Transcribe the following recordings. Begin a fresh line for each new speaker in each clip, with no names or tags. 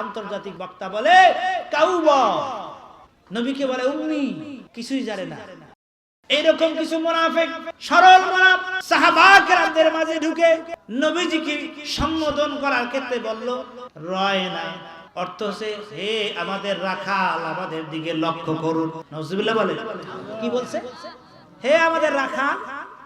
আন্তর্জাতিক বক্তা বলে কাউবা। নবীকে বলে উম্মি, কিছুই জানে না। এইরকম কিছু মুনাফিক, সরল মুনাফ সাহাবা কেরামদের মাঝে ঢুকে নবীজিকে সম্বোধন করার ক্ষেত্রে বলল, রয় না। অর্থ হচ্ছে, হে আমাদের রাখাল, আমাদের দিকে লক্ষ্য করুন। নজরুল্লাহ বলে, কি বলছে? হে আমাদের রাখাল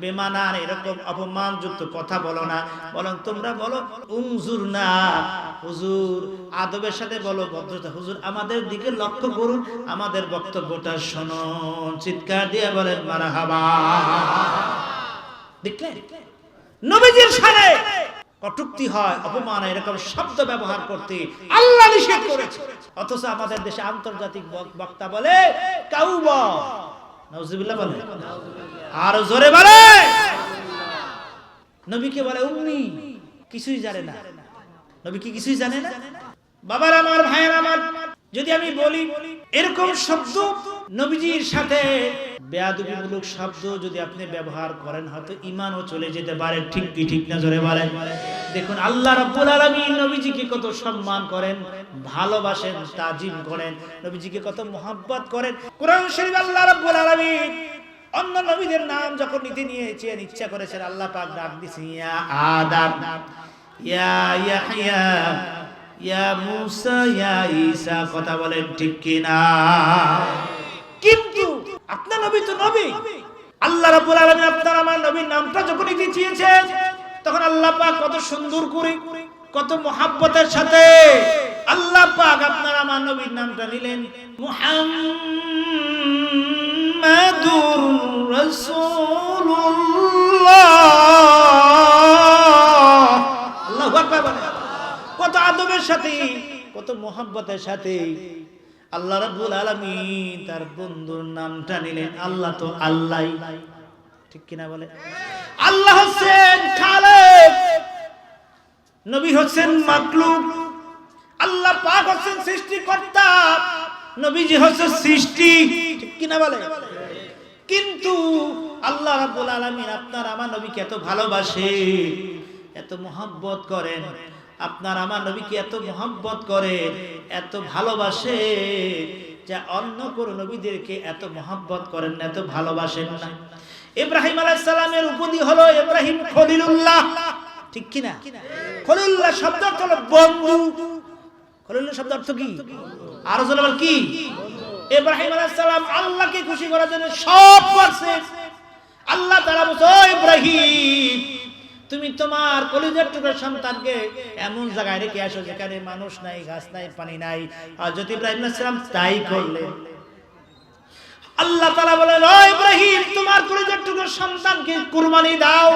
বেমানান, এরকম অপমানযুক্ত কথা বলো না। বরং তোমরা বলো উনজুর না, হুজুর, আদবের সাথে বলো, ভদ্রতা। হুজুর, আমাদের দিকে লক্ষ্য করুন, আমাদের বক্তব্যটা শুনুন। চিৎকার দিয়ে বলেন, মারহাবা। দেখলেন নবীজির সানে কটুক্তি হয়, অপমান এরকম শব্দ ব্যবহার করতে। আল্লাহ নিষেধ করেছে। অথচ আমাদের দেশে আন্তর্জাতিক বক্তা বলে কাউবা নাউজুবিল্লাহ বলে। আর জোরে বলে। নবীকে বলে, উম্মি, কিছুই জানে না। নবী কি কিছুই জানে না? বাবার আমার, ভাইয়ের আমার, যদি আমি বলি, এরকম শব্দ নবীজির সাথে। বেয়াদবিমূলক শব্দ যদি আপনি ব্যবহার করেন, হয়তো ইমানও চলে যেতে পারে। ঠিক কি, ঠিক না, জোরে বলেন দেখুন, আল্লাহ রাব্বুল আলামিন নবীজিকে কত সম্মান করেন, ভালোবাসেন, তাজিম করেন, নবীজিকে কত মোহাব্বত করেন। কোরআন শরীফ আল্লাহ রাব্বুল আলামিন নবীদের নাম যখন নিতে নিয়েছেন ইচ্ছা করেছেন আল্লাহ পাক ডাক দিছে, ইয়া আদম, ইয়া ইয়াহইয়া ইয়া মুসা, ইয়া ঈসা, কথা বলেন ঠিক কি না কিন্তু আপনার নবী তো নবী। আল্লাহ রাব্বুল আলামিন আপনার, আমার নবীর নামটা যখন নিতে চেয়েছেন তখন আল্লাহ পাক কত সুন্দর করে, কত মোহাব্বতের সাথে আল্লাহ পাক আপনার, আমার নবীর নামটা নিলেন মুহাম্মাদুর কত আদবের সাথে, কত মোহাব্বতের সাথে আল্লাহ রাব্বুল আলামিন তার বন্ধুর নামটা নিলেন আল্লাহ তো আল্লাহ। ঠিক কিনা বলে? আল্লাহ হচ্ছেন খালেক, নবী হচ্ছেন মাকলুক, আল্লাহ পাক হচ্ছেন সৃষ্টিকর্তা, নবীজি হচ্ছে সৃষ্টি। ঠিক কিনা বলে? কিন্তু আল্লাহ রাব্বুল আলামিন আপনার আমার নবীকে এত ভালোবাসে, এত মোহাব্বত করেন। আপনার আমার নবীকে এত মোহাব্বত করে, এত ভালোবাসে যা অন্য কোন নবীদেরকে এত মোহাব্বত করেন না, এত ভালোবাসেন না। ইব্রাহিম আলাইহিস সালামের উপাধি হলো ইব্রাহিম খলিলুল্লাহ। ঠিক কি না খলিলুল্লাহ শব্দ অর্থ হলো বন্ধু। খলিলুল্লাহ শব্দ অর্থ কি? আরও বল, কি? ইব্রাহিম আলাইহিস আল্লাহকে খুশি করার জন্য সব করছে। আল্লাহ তাআলা বলছে ইব্রাহিম, তুমি তোমার কলিজার টুকরা সন্তানকে এমন জায়গায় রেখে আসো যেখানে মানুষ নাই, গাছ নাই, পানি নাই। আর যদি ইব্রাহিম আলাইহিস তাই করলেন আল্লাহ তাআলা বলেন, ও ইব্রাহিম, তোমার কলিজার টুকরা সন্তানকে কুরবানি দাও।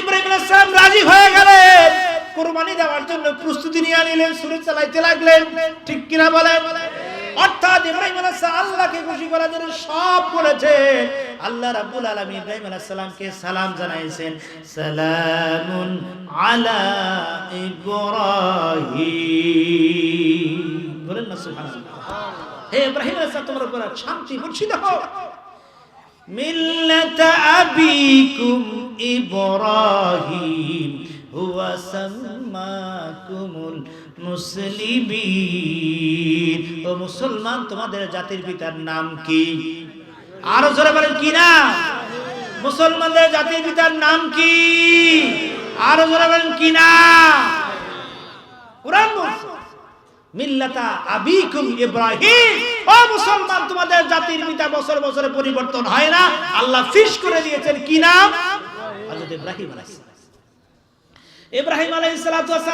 ইব্রাহিম আলাইহিস সালাম রাজি হয়ে গেলেন। কুরবানি দেওয়ার জন্য প্রস্তুতি নিয়ে নিলেন, সুরে চালাইতে লাগলেন। ঠিক কিনা বলেন? অর্থাৎ ইব্রাহিম আলাইহিস আল্লাহকে খুশি করার জন্য সব করেছে। আল্লাহ রাব্বুল আলামিন ইব্রাহিম আলাইহিস সালাম জানাইছেন। সালামুন আলা ইব্রাহিম। বলেন না সুবহানাল্লাহ। হে ইব্রাহিম আলাইহিস তোমার উপর শান্তি বর্ষিত হোক মিল্লাত আবিকুম ইব্রাহিম, হুয়া সাম্মাকুমুল মুসলিমিন। ও মুসলমান, তোমাদের জাতির পিতার নাম কি? আরও জোরে বলেন, কি না? মুসলমানদের জাতির পিতার নাম কি? আরও জোরে বলেন, কি না? ইব্রাহিম। পিতা বছর বছরে পরিবর্তন হয় না। করে কি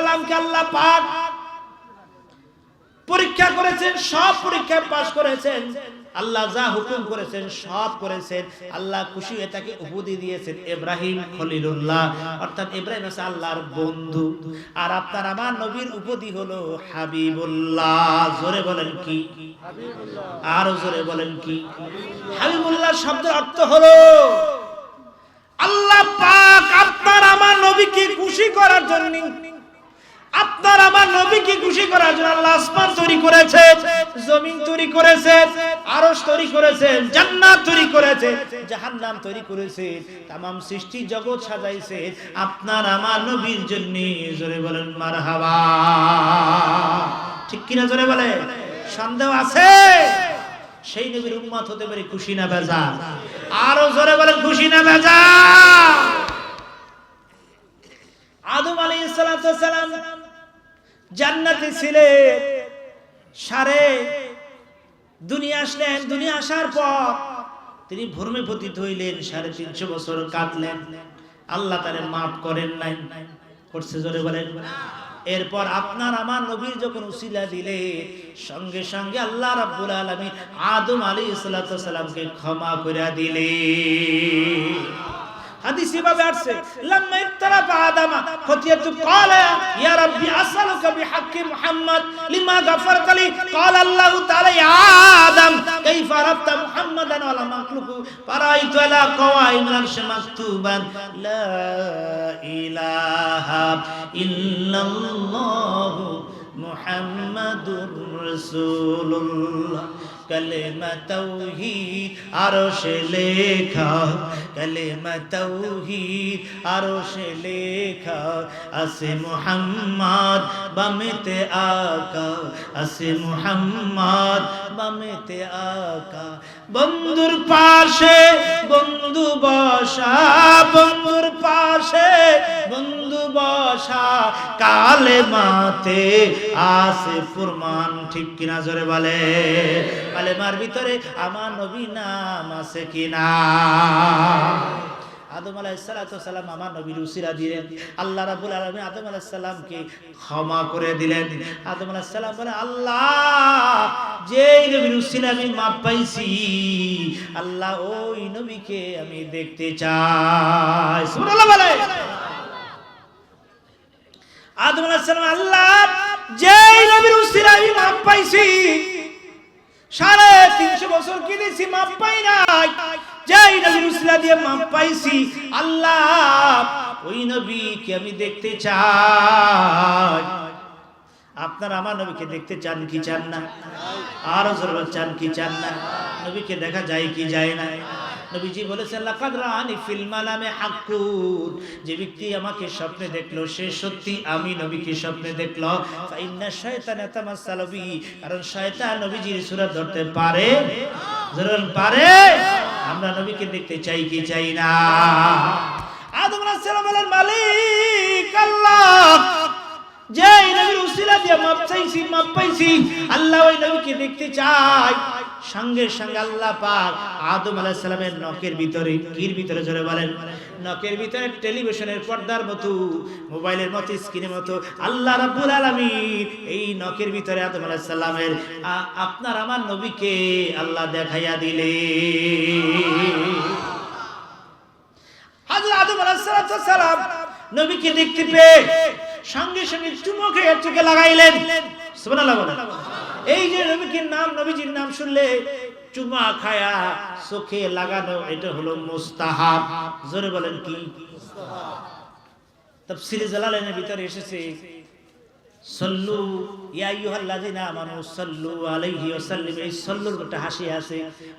নাম আল্লাহ পাক পরীক্ষা করেছেন, সব পরীক্ষায় পাশ করেছেন। আল্লাহ যা হুকুম করেছেন, সব করেছেন। আল্লাহ খুশি হয়ে তাকে উপাধি দিয়েছেন ইব্রাহিম খলিলুল্লাহ। অর্থাৎ ইব্রাহিম হচ্ছে আল্লাহর বন্ধু। আর আপনার আমার নবীর উপাধি হলো হাবিবুল্লাহ। জোরে বলেন কি? আরও জোরে বলেন কি? হাবিবুল্লাহ শব্দের অর্থ হলো, আল্লাহ পাক আপনার আমার নবীকে খুশি করার জন্য আপনার আমার নবীকে খুশি করার জন্য আল্লাহ আসমান তৈরি করেছে, জমিন তৈরি করেছে, আরশ তৈরি করেছে, জান্নাত তৈরি করেছে, জাহান্নাম তৈরি করেছে, তামাম সৃষ্টি জগৎ সাজাইছে। আপনার আমার নবীর জন্য জোরে বলেন, মারহাবা। ঠিক কিনা জোরে বলে? সন্দেহ আছে? সেই নবীর উম্মত হতে পারে খুশি না বেজা আরও জোরে বলেন, খুশি না বেজা আদম আলাইহিস সালাম জান্নাতে ছিলেন সারে, দুনিয়া আসলেন, দুনিয়া আসার পর তিনি ভূমি পতিত হইলেন, সাড়ে তিনশো বছর কাটলেন আল্লাহ তারে মাফ করেন নাই। করছে জোরে বলেন। এরপর আপনার আমার নবীর যখন উসিলা দিলে, সঙ্গে সঙ্গে আল্লাহ রাব্বুল আলামিন আদম আলাইহিস সালামকে ক্ষমা করে দিলে হাদিস এভাবে আসছে, লাম্মা ইত্তারাফা আদামা খতিয়াতু ক্বালা ইয়া রাব্বি, আসআলুকা বিহাক্কি মুহাম্মদ লিমা গাফারতা লি ক্বালা আল্লাহু তাআলা, ইয়া আদম, কাইফা আরাফতা মুহাম্মাদান ওয়ালা মাখলুকু ফারাইতু আলা কওয়াইমিল আরশ মাকতুবান লা ইলাহা ইল্লাল্লাহু মুহাম্মাদুর রাসূলুল্লাহ তৌহিদ আরশে লেখা। কলেমা তৌহিদ আরশে লেখা। আসে মুহাম্মদ বামেতে আকা। আসে মুহাম্মদ বামেতে আকা। বন্ধুর পাশে বন্ধু বসা, বন্ধুর পাশে বন্ধু বসা। কালে মাতে আসে প্রমাণ ঠিক কিনা জোরে বলে? কালেমার ভিতরে আমার নবী নাম আছে কিনা? আদম আলাইসালাম আমার নবীর উসিরা দিলেন। আল্লাহ রাবুল আলমী আদম আলাইসাল্লামকে ক্ষমা করে দিলেন। আদম আলাইসাল্লাম বলে, আল্লাহ, যেই নবীর উসিরা আমি মাপ পাইছি, আল্লাহ ওই নবীকে আমি দেখতে চাই। বলে। আদম আলাইসাল্লাম আল্লাহ, যেই নবীর উসিরা আমি মাপ পাইছি সাড়ে তিনশো বছর কিনেছি, মাপ পাই নাই। যাই নবীর উসলা দিয়ে মাপ পাইছি, আল্লাহ, ওই নবীকে আমি দেখতে চাই। আপনার আমার নবীকে দেখতে চান কি চান না? আরও চান কি চান না? নবীকে দেখা যায় কি যায় না? নবীজি বলেছেন, লাকাদ ফিল হাক্কুন। যে ব্যক্তি আমাকে স্বপ্নে দেখল, সে সত্যি আমি নবীকে স্বপ্নে দেখল। ফাইন্না শয়তান কারণ শয়তান নবীজির সূরত ধরতে পারে? পারে? আমরা নবীকে দেখতে চাই কি চাই না। আদম আলাইহিস মালিক আল্লাহ। নবীর উসিলা দিয়ে মাপ চাইছি, মাপ পাইছি, আল্লাহ ওই নবীকে দেখতে চাই সঙ্গে সঙ্গে আল্লাহ পাক আদম আলাইহিস সালামের নখের ভিতরে, কির ভিতরে জোরে বলেন? নখের ভিতরে টেলিভিশনের পর্দার মতো, মোবাইলের মতো, স্ক্রিনের মতো, আল্লাহ রাব্বুল আলামিন এই নখের ভিতরে আদম আলাইহিস সালামের আপনার আমার নবীকে আল্লাহ দেখাইয়া দিলে। হাজরত আদম আলাইহিস সালাম নবীকে দেখতে পেয়ে সঙ্গে সঙ্গে চুমো খেয়ে চোখে লাগাইলেন। সুবহানাল্লাহ। এই যে নবীর নাম, নবীজির নাম শুনলে চুমা খায়া চোখে লাগানো, এটা হলো মুস্তাহাব। জোরে বলেন কি? সল্লু, ইয়া আইয়ুহাল্লাযিনা আমানু সাল্লু আলাইহি ওয়া সল্লুর একটা হাসি আছে,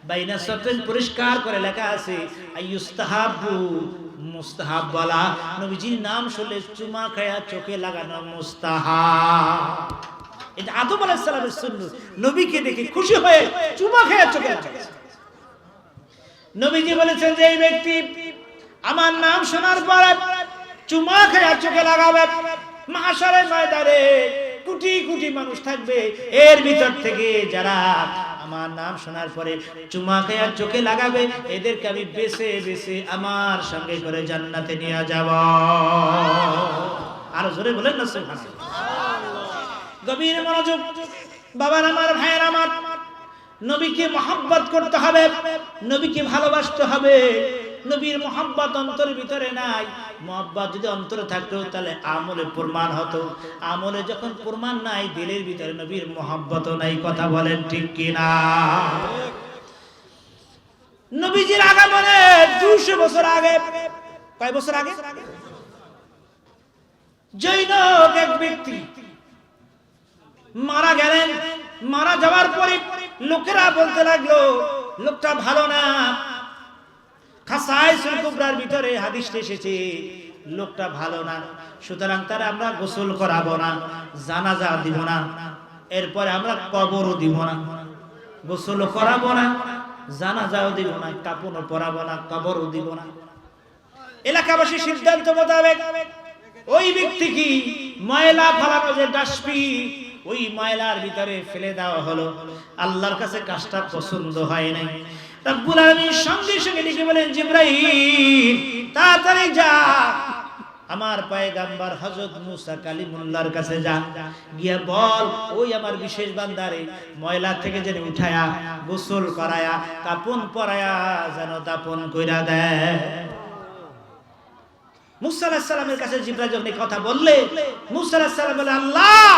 বাইনা সাতন পরিষ্কার করে লেখা আছে, আইয়ুস্তাহাবু মুস্তাহাব বলা নবীজির নাম শুনলে চুমা খায়া চোখে লাগানো মুস্তাহাব। এটা আদম আলাইহিস সালামের নবীকে দেখে খুশি হয়ে চুমা খায়া চোখে নবীজি বলেছেন যে, এই ব্যক্তি আমার নাম শোনার পরে চুমা খেয়ে চোখে লাগাবে। মাসারের ময়দানে কোটি কোটি মানুষ থাকবে। এর ভিতর থেকে যারা আমার নাম শোনার পরে চুমা খেয়ে চোখে লাগাবে, এদেরকে আমি বেছে বেছে আমার সঙ্গে করে জান্নাতে নিয়ে যাব। আরও জোরে বলেন না, সুবহানাল্লাহ। গভীর মনোযোগ। বাবার আমার, ভাইয়ের আমার। নবীকে মহাব্বত করতে হবে। নবীকে ভালোবাসতে হবে। নবীর মহাব্বত অন্তরের ভিতরে নাই। মহাব্বত যদি অন্তরে থাকতো, তাহলে আমলে প্রমাণ হতো। আমলে যখন প্রমাণ নাই, দিলের ভিতরে নবীর মহাব্বত নাই। কথা বলেন ঠিক কিনা? নবীজির আগমনে দুশো বছর আগে, কয় বছর আগে? জৈনক এক ব্যক্তি মারা গেলেন। মারা যাওয়ার পরে লোকেরা বলতে লাগল, লোকটা ভালো না। খাসায় সুলকুবরার ভিতরে হাদিস এসেছে, লোকটা ভালো না, সুতরাং তারা আমরা গোসল করাবো না, জানাজা দিব না, এরপরে আমরা কবরও দিব না, গোসল করাবো না, জানাজাও দিব না, কাপড়ও পরাবো না, কবরও দিব না। এলাকাবাসী সিদ্ধান্ত মোতাবেক ওই ব্যক্তি কি, ময়লা ফালানো যে ডাস্টবি ওই ময়লার ভিতরে ফেলে দেওয়া হলো। আল্লাহর কাছে কাজটা পছন্দ হয় নাই। রব্বুল আলামিন সঙ্গে সঙ্গে লিখে বলেন, জিব্রাইল, তাড়াতাড়ি যা। আমার পয়গাম্বার হযরত মুসা কালিমুল্লাহর কাছে যা। গিয়া বল, ওই আমার বিশেষ বান্দারে ময়লা থেকে যেন উঠায়া, গোসল করায়া, কাপন পরায়া যেন দাপন কইরা দেয়। মুসা কাছে জিব্রাইল যখন কথা বললে মুসা বলে, আল্লাহ,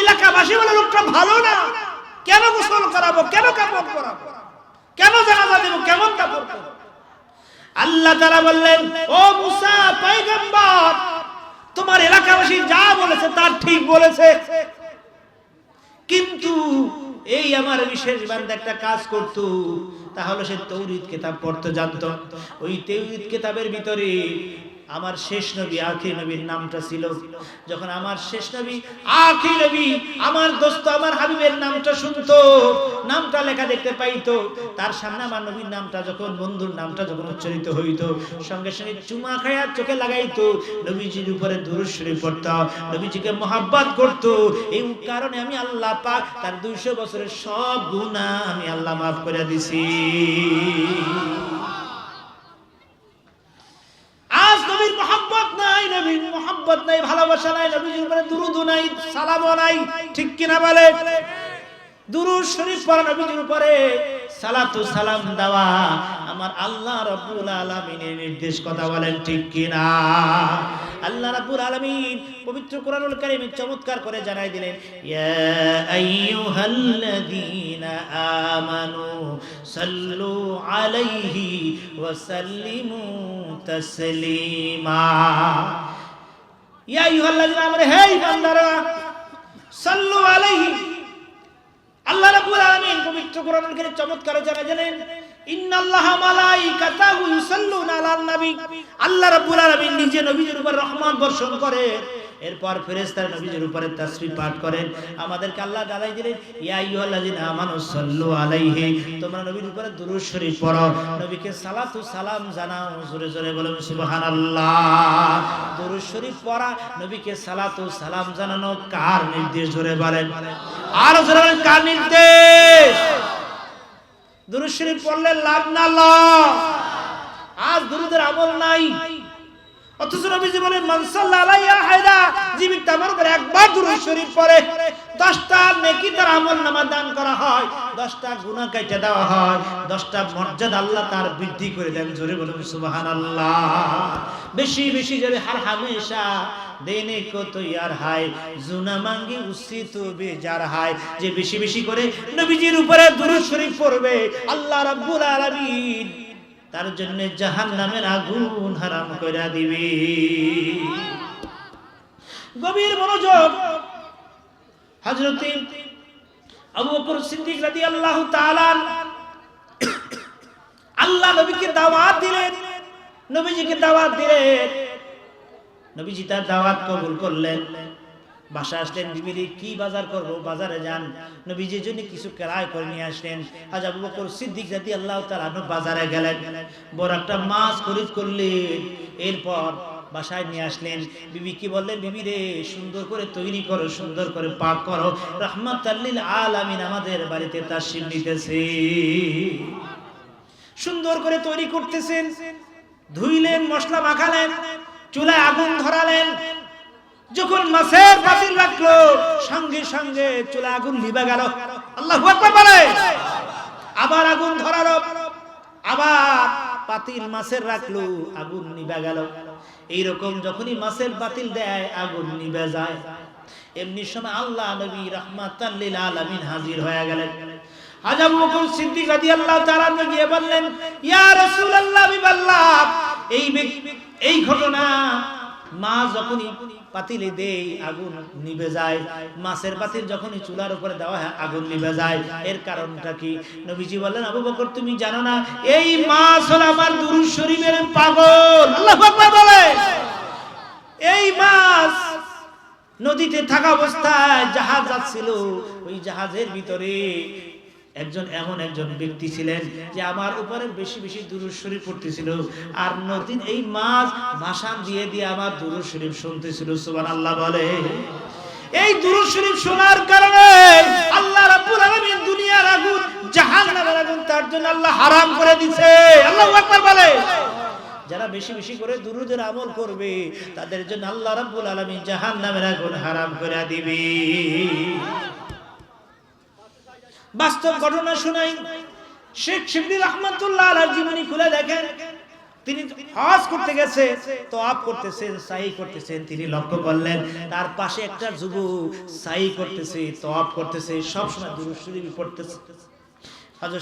এলাকাবাসী বলে লোকটা ভালো না। কেন গোসল করাবো? কেন কাপড় পরাবো? কেন জানাজা দেব? কেমন কাপড়? আল্লাহ তাআলা বললেন, ও মুসা পয়গম্বর, তোমার এলাকাবাসী যা বলেছে তার ঠিক বলেছে। কিন্তু এই আমার বিশেষ বান্দা একটা কাজ করত, তাহলে সে তৌরিদ কিতাব পড়তে, জানতো। ওই তৌরিদ কিতাবের ভিতরে আমার শেষ নবী আখি নবীর নামটা ছিল। যখন আমার শেষ নবী আখি নবী আমার দোস্ত, আমার হাবিবের নামটা শুনতো, নামটা লেখা দেখতে পাইতো, তার সামনে আমার নবীর নামটা যখন, বন্ধুর নামটা যখন উচ্চারিত হইতো, সঙ্গে সঙ্গে চুমা খায়া চোখে লাগাইতো, নবীজির উপরে দুরুদ শরীফ পড়তো নবীজিকে মোহাব্বত করতো, এই কারণে আমি আল্লাহ পাক তার দুইশো বছরের সব গুনাহ আমি আল্লাহ মাফ করে দিছি আজ নবীর মোহাব্বত নাই নবীর মোহাব্বত নাই আমার আল্লাহ নির্দেশ কথা বলেন, ঠিক কিনা? আল্লাহ রাব্বুল আলামিন পবিত্র কোরআনুল কারীমে চমৎকার করে জানাই দিলেন, ইয়া আলাইহি ওয়া তাসলিমা। নিজে নবীর উপর রহমত বর্ষণ করে এরপর ফেরেশতারা নবীর উপরে তাসবিহ পাঠ করেন। আমাদেরকে আল্লাহ দালাই দিলেন, ইয়া আইয়ুহাল্লাযিনা আমানু সাল্লু আলাইহি তোমরা নবীর উপরে দুরূদ শরীফ পড়ো। নবীকে সালাতু সালাম জানাও, জোরে জোরে বলুন, সুবহানাল্লাহ দুরূদ শরীফ পড়া, নবীকে সালাতু সালাম জানানো কার নির্দেশ? জোরে বলেন। আর জোরে বলেন, কার নির্দেশ? দুরূদ শরীফ পড়লে লাভ না আজ আমল নাই। অথচ নবীজি বলেন হায়দা জীবিত উপর একবার দুরূদ শরীফ পড়ে 10টা নেকি তার দান করা হয় 10টা গুনাহ কাইটা দেওয়া হয় 10টা মর্যাদা আল্লাহ তার বৃদ্ধি করে দেন। জোরে বলুন বেশি বেশি হার হামেশা, দেনে কো তৈয়ার হায়, জুনা মাঙ্গি উসি তো বেজার হায়। যে বেশি বেশি করে নবীজির উপরে দুরূদ শরীফ পড়বে, আল্লাহ রাব্বুল আলামিন তার জন্য জাহান নামের আগুন হারাম করে দিবে। গভীর মনোযোগ। হযরতে আবু বকর সিদ্দিক রাদিয়াল্লাহু তাআলা আল্লাহ নবীকে দাওয়াত দিলেন। নবীজিকে দাওয়াত দিলেন। নবীজি তার দাওয়াত কবুল করলেন। বাসা আসলেন বিবিরি কি বাজার করব? বাজারে যান। নবীজির জন্য কিছু ক্রয় করে নিয়ে আসলেন। আজ আবু বকর সিদ্দিক জাতি আল্লাহ তাআলা বাজারে গেলেন। বড় একটা মাছ খরিদ করলেন। এরপর বাসায় নিয়ে আসলেন। বিবি কি বললেন, বিবি রে, সুন্দর করে তৈরি করো, সুন্দর করে পাক করো। রহমত আল্লিল আলামিন আমাদের বাড়িতে তার শিব নিতেছে। সুন্দর করে তৈরি করতেছেন। ধুইলেন, মশলা মাখালেন, চুলায় আগুন ধরালেন। যখন মাছের বাতিল রাখল, সঙ্গে সঙ্গে চুলা আগুন লিবা গেল। আল্লাহ আবার আগুন ধরালো। আবার পাতিল মাছের রাখল, আগুন নিবা গেল। এইরকম যখনই মাছের বাতিল দেয়, আগুন নিবে যায়। এমনি সময় আল্লাহ নবী রহমাতাল্লিল আলামিন হাজির হয়ে গেলেন। গিয়ে বললেন, ইয়া এই এই ঘটনা মা যখনই পাতিলে দেই, আগুন নিভে যায়। মাছের পাতিল যখনই চুলার উপরে দেওয়া হয়, আগুন নিভে যায়। এর কারণটা কি? নবীজি বললেন, আবু বকর, তুমি জানো না, এই মাছ হলো আমার দুরুদ শরীফের পাগল। আল্লাহু বলে। এই মাছ নদীতে থাকা অবস্থায় জাহাজ যাচ্ছিল। ওই জাহাজের ভিতরে একজন এমন একজন ব্যক্তি ছিলেন যে আমার উপরে বেশি বেশি দুরুদ শরীফ পড়তেছিল। আর নদীর এই মাছ ভাষান দিয়ে দিয়ে আমার দুরুদ শরীফ শুনতেছিল, সুবহানাল্লাহ বলে। এই দুরুদ শরীফ শোনার কারণে আল্লাহ রাব্বুল আলামিন দুনিয়ার আগুন, জাহান্নামের আগুন তার জন্য আল্লাহ হারাম করে দিয়েছে আল্লাহু আকবার বলে। যারা বেশি বেশি করে দুরুদের আমল করবে, তাদের জন্য আল্লাহ রাব্বুল আলামিন জাহান্নামের আগুন হারাম করে দিবে। বাস্তব ঘটনা শোনাই। শেখ শিবলি রহমতুল্লাহ আলার জীবনী খুলে দেখেন। তিনি হজ করতে গেছে তো আপ করতেছেন সাই করতেছেন, তিনি লক্ষ্য করলেন, তার পাশে একটা যুবক সাই করতেছে তো আপ করতেছে, সবসময় দুরুদ শরীফ পড়তেছে। এমন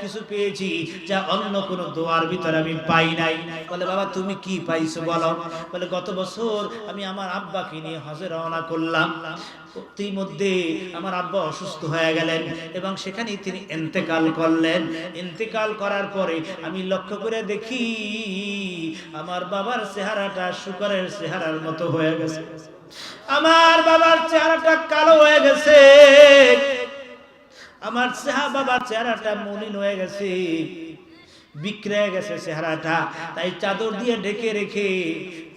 কিছু পেয়েছি যা অন্য কোন দোয়ার ভিতরে আমি পাই নাই। বলে, বাবা, তুমি কি পাইছো বলো? বলে, গত বছর আমি আমার আব্বাকে নিয়ে হজে রওনা করলাম। ইতিমধ্যে আমার আব্বা অসুস্থ হয়ে গেলেন এবং সেখানে তিনি ইন্তেকাল করলেন। ইন্তেকাল করার পরে আমি লক্ষ্য করে দেখি আমার বাবার চেহারাটা শুকরের চেহারার মতো হয়ে গেছে। আমার বাবার চেহারাটা কালো হয়ে গেছে। আমার চেহা বাবার চেহারাটা মলিন হয়ে গেছে। বিক্রয় গেছে চেহারাটা। তাই চাদর দিয়ে ঢেকে রেখে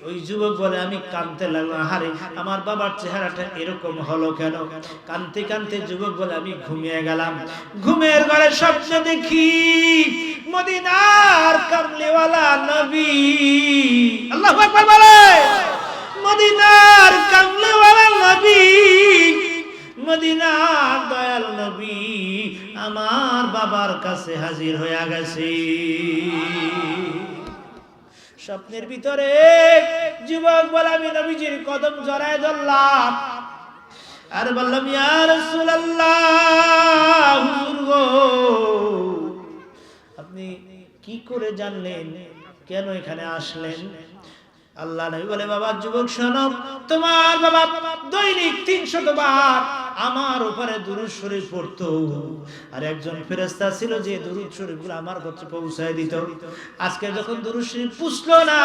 ওই যুবক বলে, আমি কানতে লাগলাম। হারে আমার বাবার চেহারাটা এরকম হলো কেন? কানতে কানতে যুবক বলে, আমি ঘুমিয়ে গেলাম। ঘুমের ঘরে স্বপ্নে দেখি, মদিনার কামলিওয়ালা নবী। আল্লাহ বলে, মদিনার কামলিওয়ালা নবী, মদিনার দয়াল নবী। আমার বাবার কাছে হাজির হয়ে গেছে। স্বপ্নের ভিতরে যুবক বলে নবীজির কদম জড়ায় ধরলাম। আর বললাম, ইয়া রাসূলুল্লাহ, হুজুর গো, আপনি কি করে জানলেন? কেন এখানে আসলেন? আল্লাহ নবী বলে, বাবা, যুবক, শোনো, তোমার বাবা দৈনিক তিনশত বার আমার উপরে দুরুদ শরীফ পড়তো। আর একজন ফেরেশতা ছিল যে দুরুদ শরীফগুলো আমার কাছে পৌঁছায় দিত। আজকে যখন দুরুদ শরীফ পুষলো না,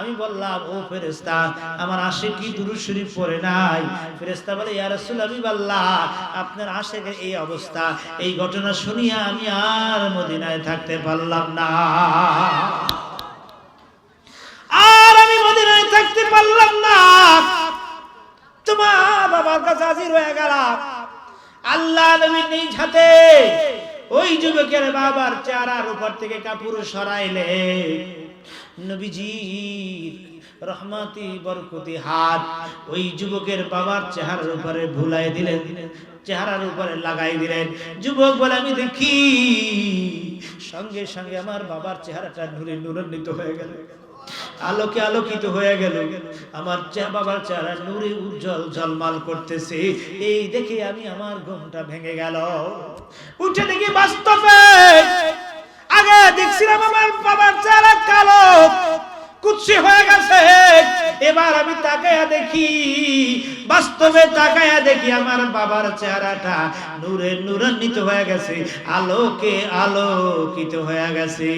আমি বললাম, ও ফেরেশতা, আমার আশে কি দুরুদ শরীফ পড়ে নাই। ফেরেশতা বলে, ইয়া রাসূল, আমি বললাম, আপনার আশেকের এই অবস্থা, এই ঘটনা শুনিয়া আমি আর মদিনায় থাকতে পারলাম না আর আমি মদিনায় থাকতে পারলাম না। তোমার বাবার কাছে হাজির হয়ে গেলাম। আল্লাহ নিজ হাতে ওই যুবকের বাবার চেহারার উপর থেকে কাপড় সরাইলে নবীজি বরকতি হাত ওই যুবকের বাবার চেহারার উপরে ভুলাই দিলেন, চেহারার উপরে লাগাই দিলেন। যুবক বলে, আমি দেখি। সঙ্গে সঙ্গে আমার বাবার চেহারাটা নুরে নুরান্বিত হয়ে গেল। আলোকে আলোকিত হয়ে গেল। আমার বাবার চেহারা নূরে উজ্জ্বল ঝলমাল করতেছে। এই দেখে আমি আমার ঘুমটা ভেঙে গেল। উঠে দেখি বাস্তবে আগে দেখছিলাম আমার বাবার চেহারা কালো, কুৎসি হয়ে গেছে। এবার আমি তাকায়া দেখি, বাস্তবে তাকায়া দেখি আমার বাবার চেহারাটা নূরে নূরান্বিত হয়ে গেছে, আলোকে আলোকিত হয়ে গেছে।